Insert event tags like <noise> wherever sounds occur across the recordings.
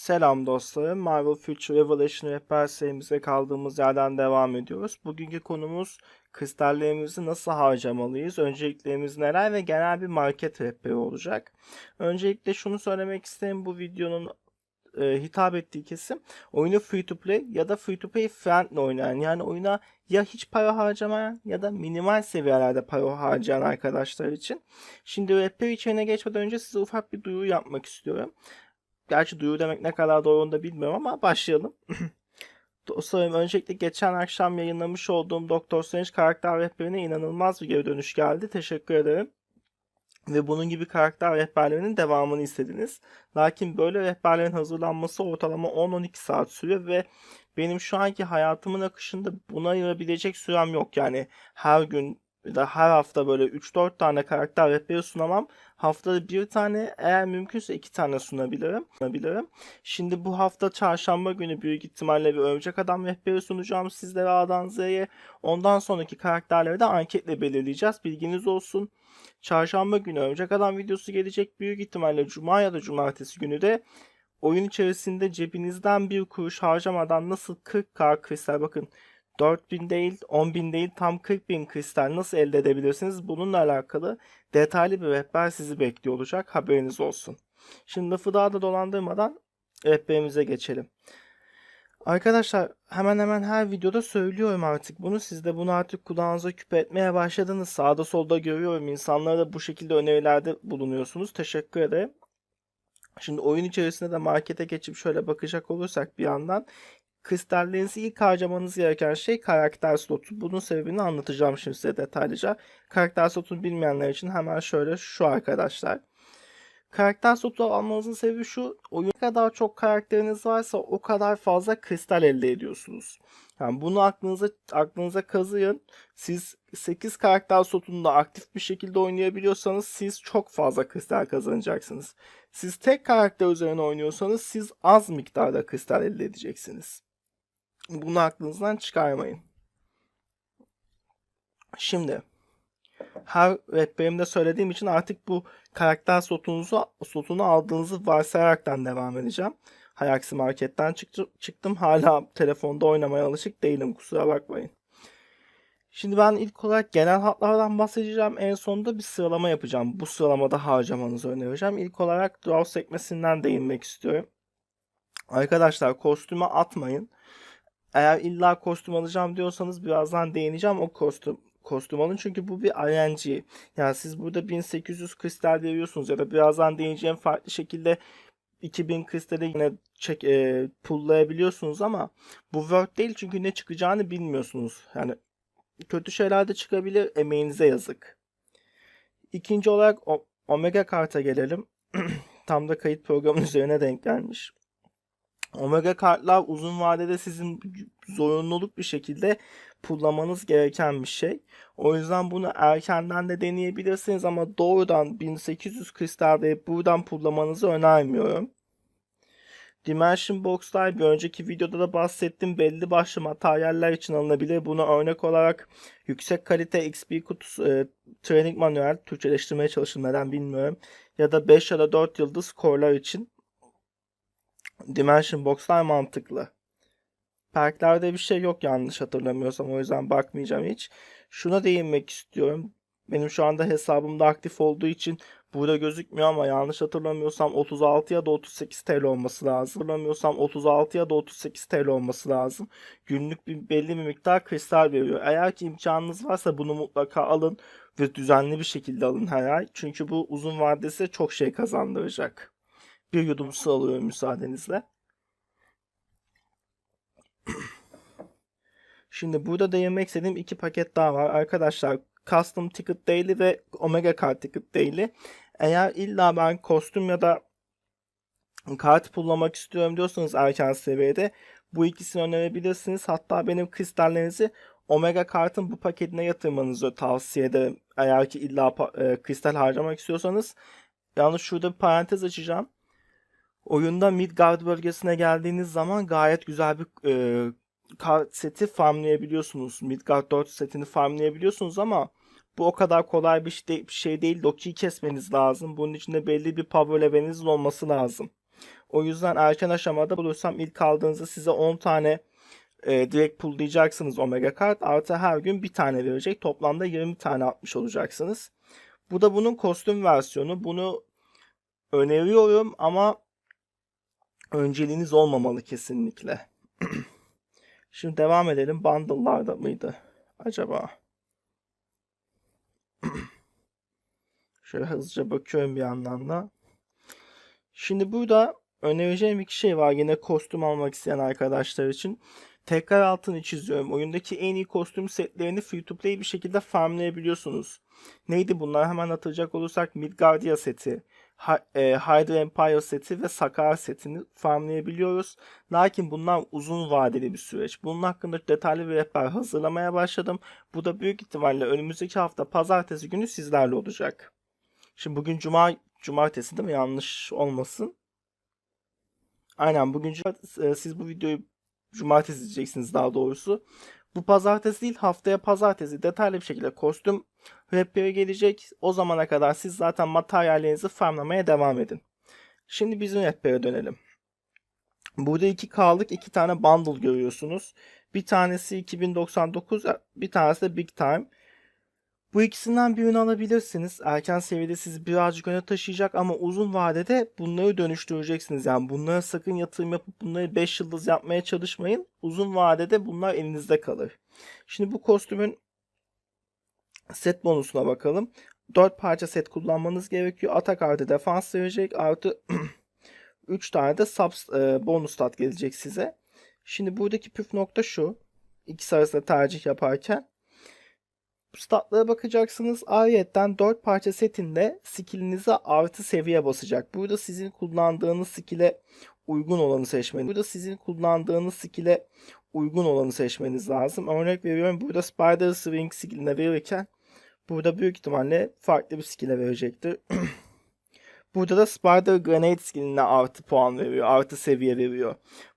Selam dostlarım. Marvel Future Revelation rehber serimize kaldığımız yerden devam ediyoruz. Bugünkü konumuz kristallerimizi nasıl harcamalıyız, önceliklerimiz neler ve genel bir market rehberi olacak. Öncelikle şunu söylemek isterim bu videonun e, hitap ettiği kesim oyunu free to play ya da free to play friendly oynayan yani oyuna ya hiç para harcamayan ya da minimal seviyelerde para harcayan arkadaşlar için. Şimdi rehber içeriğine geçmeden önce size ufak bir duyuru yapmak istiyorum. Gerçi duyuru demek ne kadar doğru onu da bilmiyorum ama başlayalım. <clears throat> Dostlarım öncelikle geçen akşam yayınlamış olduğum Doktor Strange karakter rehberine inanılmaz bir geri dönüş geldi. Teşekkür ederim. Ve bunun gibi karakter rehberlerinin devamını istediniz. Lakin böyle rehberlerin hazırlanması ortalama 10-12 saat sürüyor ve benim şu anki hayatımın akışında buna ayırabilecek sürem yok. Yani her gün da her hafta böyle 3-4 tane karakter rehberi sunamam. Haftada bir tane eğer mümkünse iki tane sunabilirim. sunabilirim. Şimdi bu hafta çarşamba günü büyük ihtimalle bir Örümcek Adam rehberi sunacağım sizlere A'dan Z'ye. Ondan sonraki karakterleri de anketle belirleyeceğiz. Bilginiz olsun. Çarşamba günü Örümcek Adam videosu gelecek. Büyük ihtimalle Cuma ya da Cumartesi günü de oyun içerisinde cebinizden bir kuruş harcamadan nasıl 40k kristal bakın 4000 değil 10.000 değil tam 40.000 kristal nasıl elde edebilirsiniz bununla alakalı detaylı bir rehber sizi bekliyor olacak haberiniz olsun. Şimdi lafı daha da dolandırmadan rehberimize geçelim. Arkadaşlar hemen hemen her videoda söylüyorum artık bunu. Siz de bunu artık kulağınıza küpe etmeye başladınız. Sağda solda görüyorum. İnsanlara da bu şekilde önerilerde bulunuyorsunuz. Teşekkür ederim. Şimdi oyun içerisinde de markete geçip şöyle bakacak olursak bir yandan kristallerinizi ilk harcamanız gereken şey karakter slotu. Bunun sebebini anlatacağım şimdi size detaylıca. Karakter slotunu bilmeyenler için hemen şöyle şu arkadaşlar. Karakter slotu almanızın sebebi şu. Oyun kadar çok karakteriniz varsa o kadar fazla kristal elde ediyorsunuz. Yani bunu aklınıza aklınıza kazıyın. Siz 8 karakter slotunda aktif bir şekilde oynayabiliyorsanız siz çok fazla kristal kazanacaksınız. Siz tek karakter üzerine oynuyorsanız siz az miktarda kristal elde edeceksiniz. Bunu aklınızdan çıkarmayın. Şimdi her rehberimde söylediğim için artık bu karakter slotunuzu slotunu aldığınızı varsayaraktan devam edeceğim. Hayaksi Market'ten çıktı, çıktım. Hala telefonda oynamaya alışık değilim. Kusura bakmayın. Şimdi ben ilk olarak genel hatlardan bahsedeceğim. En sonunda bir sıralama yapacağım. Bu sıralamada harcamanızı önereceğim. İlk olarak draw sekmesinden değinmek istiyorum. Arkadaşlar kostüme atmayın. Eğer illa kostüm alacağım diyorsanız birazdan değineceğim o kostüm kostüm alın çünkü bu bir RNG. Yani siz burada 1800 kristal veriyorsunuz ya da birazdan değineceğim farklı şekilde 2000 kristale yine çek, e, pulllayabiliyorsunuz ama bu Word değil çünkü ne çıkacağını bilmiyorsunuz. Yani kötü şeyler de çıkabilir emeğinize yazık. İkinci olarak o, Omega karta gelelim. <clears throat> Tam da kayıt programının üzerine denk gelmiş. Omega kartlar uzun vadede sizin zorunluluk bir şekilde pullamanız gereken bir şey. O yüzden bunu erkenden de deneyebilirsiniz ama doğrudan 1800 kristal verip buradan pullamanızı önermiyorum. Dimension Box'lar bir önceki videoda da bahsettim. Belli başlı materyaller için alınabilir. Buna örnek olarak yüksek kalite XP kutusu, e, training manuel, Türkçeleştirmeye çalıştım neden bilmiyorum. Ya da 5 ya da 4 yıldız skorlar için Dimension Box'lar mantıklı. Perklerde bir şey yok yanlış hatırlamıyorsam o yüzden bakmayacağım hiç. Şuna değinmek istiyorum. Benim şu anda hesabımda aktif olduğu için burada gözükmüyor ama yanlış hatırlamıyorsam 36 ya da 38 TL olması lazım. Hatırlamıyorsam 36 ya da 38 TL olması lazım. Günlük bir belli bir miktar kristal veriyor. Eğer ki imkanınız varsa bunu mutlaka alın ve düzenli bir şekilde alın her ay. Çünkü bu uzun vadesi çok şey kazandıracak. Bir yudum su alıyorum müsaadenizle. Şimdi burada değinmek istediğim iki paket daha var. Arkadaşlar Custom Ticket Daily ve Omega Card Ticket Daily. Eğer illa ben kostüm ya da kart pullamak istiyorum diyorsanız erken seviyede bu ikisini önerebilirsiniz. Hatta benim kristallerinizi Omega kartın bu paketine yatırmanızı tavsiye ederim. Eğer ki illa e, kristal harcamak istiyorsanız. Yalnız şurada bir parantez açacağım. Oyunda Midgard bölgesine geldiğiniz zaman gayet güzel bir e, kart seti farmlayabiliyorsunuz. Midgard 4 setini farmlayabiliyorsunuz ama bu o kadar kolay bir şey, bir şey değil. Loki'yi kesmeniz lazım. Bunun için de belli bir power level'iniz olması lazım. O yüzden erken aşamada bulursam ilk aldığınızda size 10 tane e, direkt pullayacaksınız Omega kart. Artı her gün bir tane verecek. Toplamda 20 tane atmış olacaksınız. Bu da bunun kostüm versiyonu. Bunu öneriyorum ama önceliğiniz olmamalı kesinlikle. <clears throat> Şimdi devam edelim. Bundle'larda mıydı acaba? <clears throat> Şöyle hızlıca bakıyorum bir yandan da. Şimdi burada önereceğim iki şey var yine kostüm almak isteyen arkadaşlar için. Tekrar altını çiziyorum. Oyundaki en iyi kostüm setlerini free to play bir şekilde farmlayabiliyorsunuz. Neydi bunlar? Hemen hatırlayacak olursak Midgardia seti, e, Hydra Empire seti ve Sakar setini farmlayabiliyoruz. Lakin bunlar uzun vadeli bir süreç. Bunun hakkında detaylı bir rehber hazırlamaya başladım. Bu da büyük ihtimalle önümüzdeki hafta pazartesi günü sizlerle olacak. Şimdi bugün cuma cumartesi değil mi? Yanlış olmasın. Aynen bugün e, siz bu videoyu cumartesi izleyeceksiniz daha doğrusu. Bu pazartesi değil haftaya pazartesi detaylı bir şekilde kostüm rapper'e gelecek. O zamana kadar siz zaten materyallerinizi farmlamaya devam edin. Şimdi bizim rapper'e dönelim. Burada 2K'lık iki tane bundle görüyorsunuz. Bir tanesi 2099, bir tanesi de Big Time. Bu ikisinden birini alabilirsiniz. Erken seviyede sizi birazcık öne taşıyacak ama uzun vadede bunları dönüştüreceksiniz. Yani bunlara sakın yatırım yapıp bunları 5 yıldız yapmaya çalışmayın. Uzun vadede bunlar elinizde kalır. Şimdi bu kostümün set bonusuna bakalım. 4 parça set kullanmanız gerekiyor. Atak artı defans verecek. Artı <clears throat> 3 tane de subs, e, bonus stat gelecek size. Şimdi buradaki püf nokta şu. İkisi arasında tercih yaparken statlara bakacaksınız. Ayrıca 4 parça setinde skillinize artı seviye basacak. Burada sizin kullandığınız skill'e uygun olanı seçmeniz. Burada sizin kullandığınız skill'e uygun olanı seçmeniz lazım. Örnek veriyorum burada Spider Swing skill'ine verirken burada büyük ihtimalle farklı bir skill'e verecektir. <clears throat> burada da Spider Grenade skill'ine artı puan veriyor. Artı seviye veriyor.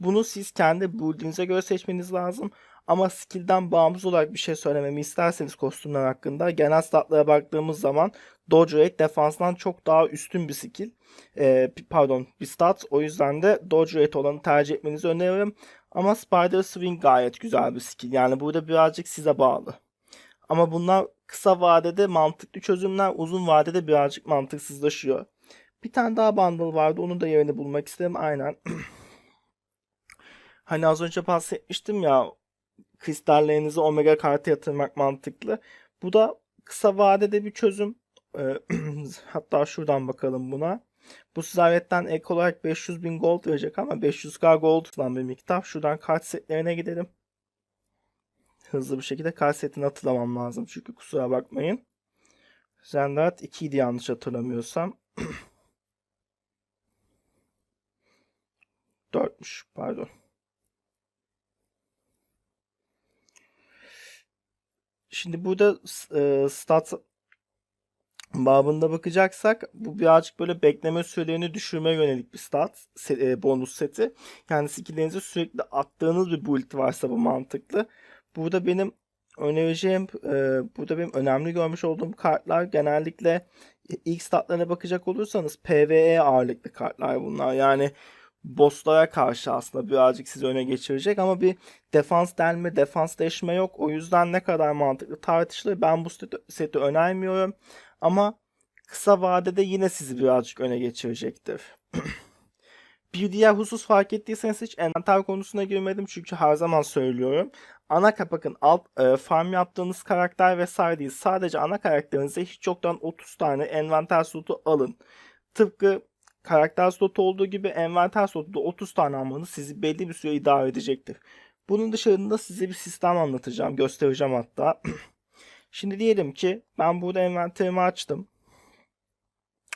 Bunu siz kendi build'inize göre seçmeniz lazım. Ama skill'den bağımsız olarak bir şey söylememi isterseniz kostümler hakkında genel statlara baktığımız zaman Dodge Rate defanstan çok daha üstün bir skill. Ee, pardon bir stat. O yüzden de Dodge Rate olanı tercih etmenizi öneririm. Ama Spider Swing gayet güzel bir skill. Yani burada birazcık size bağlı. Ama bunlar kısa vadede mantıklı çözümler, uzun vadede birazcık mantıksızlaşıyor. Bir tane daha bundle vardı. Onu da yerini bulmak istedim. Aynen. <clears throat> hani az önce bahsetmiştim ya kristallerinizi omega kartı yatırmak mantıklı. Bu da kısa vadede bir çözüm. Ee, <clears throat> hatta şuradan bakalım buna. Bu sizaretten ek olarak 500 bin gold verecek ama 500k gold olan bir miktar. Şuradan kart setlerine gidelim. Hızlı bir şekilde kart setini hatırlamam lazım. Çünkü kusura bakmayın. Zendart 2 idi yanlış hatırlamıyorsam. <clears throat> 4'müş pardon. Şimdi burada e, stat babında bakacaksak bu birazcık böyle bekleme sürelerini düşürmeye yönelik bir stat e, bonus seti. Yani skilllerinizi sürekli attığınız bir build varsa bu mantıklı. Burada benim önereceğim e, burada benim önemli görmüş olduğum kartlar genellikle ilk statlarına bakacak olursanız PvE ağırlıklı kartlar bunlar. Yani bosslara karşı aslında birazcık sizi öne geçirecek ama bir defans delme, defans deşme yok. O yüzden ne kadar mantıklı tartışılır. Ben bu seti, önermiyorum ama kısa vadede yine sizi birazcık öne geçirecektir. <clears throat> bir diğer husus fark ettiyseniz hiç envanter konusuna girmedim çünkü her zaman söylüyorum. Ana kapakın alt e, farm yaptığınız karakter vesaire değil. Sadece ana karakterinize hiç yoktan 30 tane envanter slotu alın. Tıpkı karakter slotu olduğu gibi envanter slotu da 30 tane almanız sizi belli bir süre idare edecektir. Bunun dışarında size bir sistem anlatacağım. Göstereceğim hatta. <clears throat> Şimdi diyelim ki ben burada envanterimi açtım.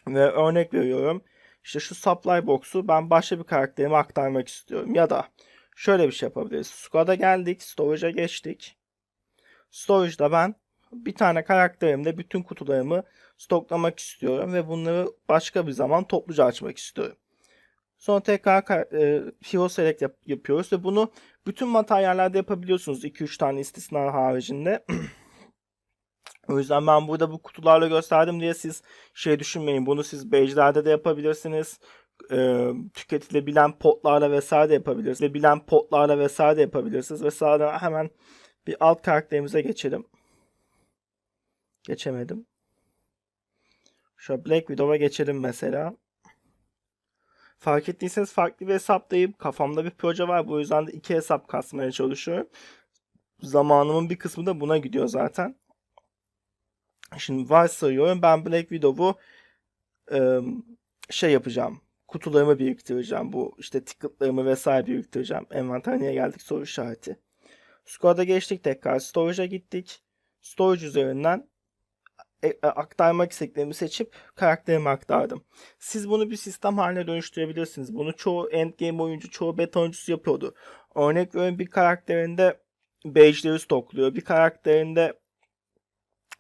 Ve örnek veriyorum. İşte şu supply box'u ben başka bir karakterime aktarmak istiyorum. Ya da şöyle bir şey yapabiliriz. Squad'a geldik. Storage'a geçtik. Storage'da ben bir tane karakterimde bütün kutularımı stoklamak istiyorum ve bunları başka bir zaman topluca açmak istiyorum. Sonra tekrar e, Hero Select yap- yapıyoruz ve bunu bütün materyallerde yapabiliyorsunuz 2-3 tane istisna haricinde. <clears throat> o yüzden ben burada bu kutularla gösterdim diye siz şey düşünmeyin. Bunu siz badge'lerde de yapabilirsiniz. E, tüketilebilen potlarla vesaire de yapabilirsiniz. Bilen potlarla vesaire de yapabilirsiniz. Mesela hemen bir alt karakterimize geçelim. Geçemedim. Şöyle Black Widow'a geçelim mesela. Fark ettiyseniz farklı bir hesaptayım. Kafamda bir proje var. Bu yüzden de iki hesap kasmaya çalışıyorum. Zamanımın bir kısmı da buna gidiyor zaten. Şimdi varsayıyorum ben Black Widow'u e, şey yapacağım. Kutularımı biriktireceğim. Bu işte ticketlarımı vesaire biriktireceğim. Envanter niye geldik soru işareti. Score'da geçtik tekrar. Storage'a gittik. Storage üzerinden e, e, aktarmak istediklerimi seçip karakterimi aktardım. Siz bunu bir sistem haline dönüştürebilirsiniz. Bunu çoğu endgame oyuncu, çoğu beta oyuncusu yapıyordu. Örnek veriyorum bir karakterinde badge'leri stokluyor. Bir karakterinde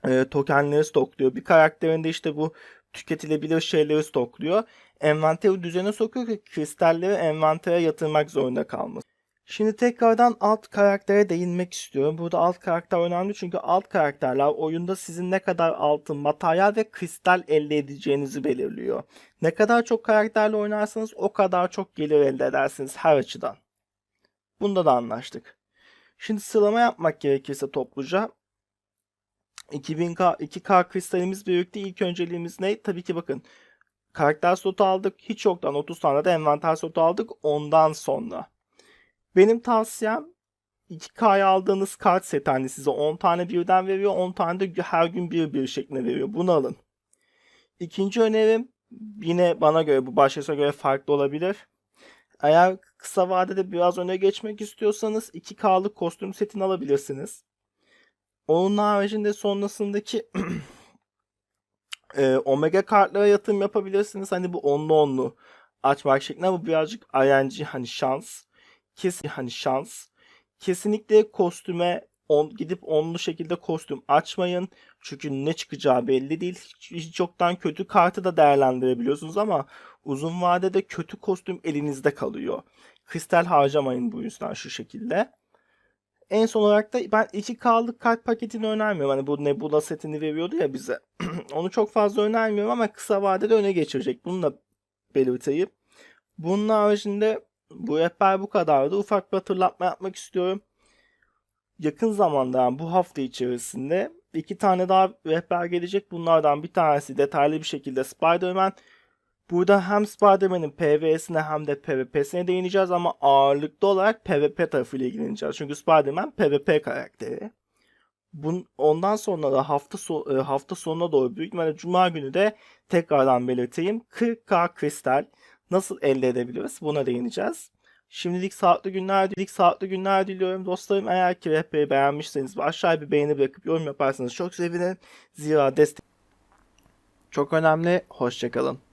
e, tokenleri stokluyor. Bir karakterinde işte bu tüketilebilir şeyleri stokluyor. Envanteri düzene sokuyor ki kristalleri envantere yatırmak zorunda kalmasın. Şimdi tekrardan alt karaktere değinmek istiyorum. Burada alt karakter önemli çünkü alt karakterler oyunda sizin ne kadar altın, materyal ve kristal elde edeceğinizi belirliyor. Ne kadar çok karakterle oynarsanız o kadar çok gelir elde edersiniz her açıdan. Bunda da anlaştık. Şimdi sıralama yapmak gerekirse topluca 2000K, 2K kristalimiz birlikte ilk önceliğimiz ne? Tabii ki bakın karakter slotu aldık. Hiç yoktan 30 tane de envanter slotu aldık. Ondan sonra. Benim tavsiyem 2K'ya aldığınız kart seti hani size 10 tane birden veriyor. 10 tane de her gün bir bir şeklinde veriyor. Bunu alın. İkinci önerim yine bana göre bu başkasına göre farklı olabilir. Eğer kısa vadede biraz öne geçmek istiyorsanız 2K'lık kostüm setini alabilirsiniz. Onun haricinde sonrasındaki <clears throat> e, Omega kartlara yatırım yapabilirsiniz. Hani bu onlu onlu açmak şeklinde bu birazcık ING hani şans. Kesin hani şans. Kesinlikle kostüme on, gidip onlu şekilde kostüm açmayın. Çünkü ne çıkacağı belli değil. Hiç, hiç yoktan kötü kartı da değerlendirebiliyorsunuz ama uzun vadede kötü kostüm elinizde kalıyor. Kristal harcamayın bu yüzden şu şekilde. En son olarak da ben 2K'lık kart paketini önermiyorum. Hani bu Nebula setini veriyordu ya bize. <clears throat> Onu çok fazla önermiyorum ama kısa vadede öne geçirecek. Bunu da belirteyim. Bunun haricinde bu rehber bu kadardı. Ufak bir hatırlatma yapmak istiyorum. Yakın zamanda yani bu hafta içerisinde iki tane daha rehber gelecek. Bunlardan bir tanesi detaylı bir şekilde Spider-Man. Burada hem Spider-Man'in PvE'sine hem de PvP'sine değineceğiz ama ağırlıklı olarak PvP tarafıyla ilgileneceğiz. Çünkü Spider-Man PvP karakteri. Bun, ondan sonra da hafta so, e, hafta sonuna doğru büyük ihtimalle Cuma günü de tekrardan belirteyim. 40k kristal nasıl elde edebiliriz buna değineceğiz. Şimdilik sağlıklı günler, dilik sağlıklı günler diliyorum dostlarım. Eğer ki rehberi beğenmişseniz aşağıya bir beğeni bırakıp yorum yaparsanız çok sevinirim. Zira destek çok önemli. Hoşçakalın.